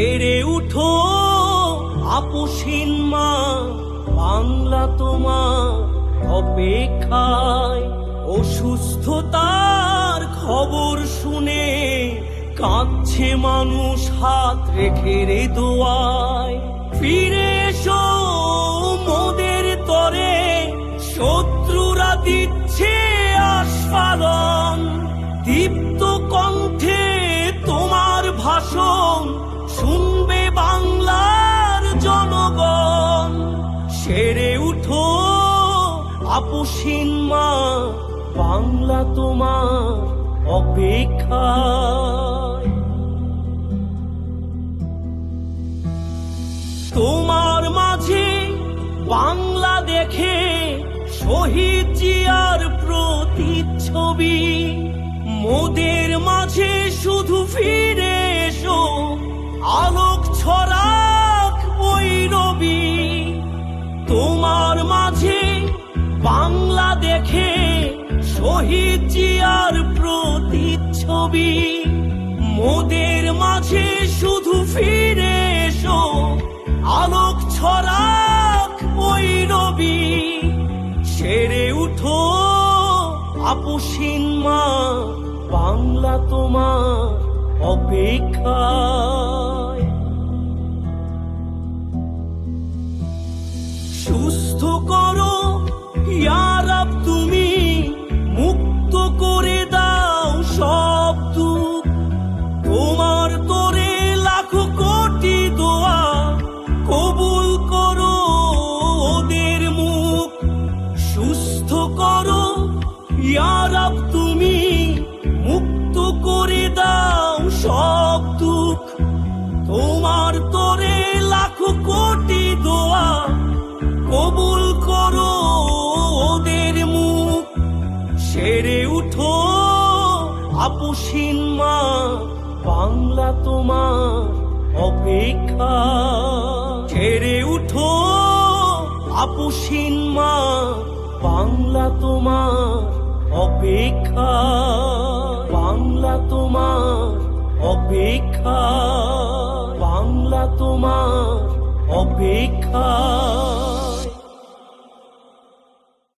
সেরে উঠো আপুসিন মা, বাংলা তোমার অপেক্ষায় অসুস্থতার খবর শুনে কাঁদছে মানুষ হাত রেখে রে দোয়ায়। ফিরে এসো মোদের তরে শত্রুরা আপুসিন মা, বাংলা তোমার অপেক্ষা তোমার মাঝে বাংলা দেখে শহীদ জিয়ার প্রতিচ্ছবি, মোদের মাঝে শুধু ফিরে বাংলা দেখে শহীদ জিয়ার প্রতিচ্ছবি। মোদের মাঝে শুধু ফিরে এসো, আলোক ছড়াক ওই রবি। সেরে উঠো, আপুসিন মা, বাংলা তোমার অপেক্ষায় তোমার তোরে লাখো কোটি কবুল মুখ। সুস্থ তুমি মুক্ত করে দাও সব তোমার তোরে আপুসিন মা, বাংলা তোমার অপেক্ষা। ছেড়ে উঠো আপুসিন মা, বাংলা তোমার অপেক্ষা। বাংলা তোমার অপেক্ষা। বাংলা তোমার অপেক্ষা।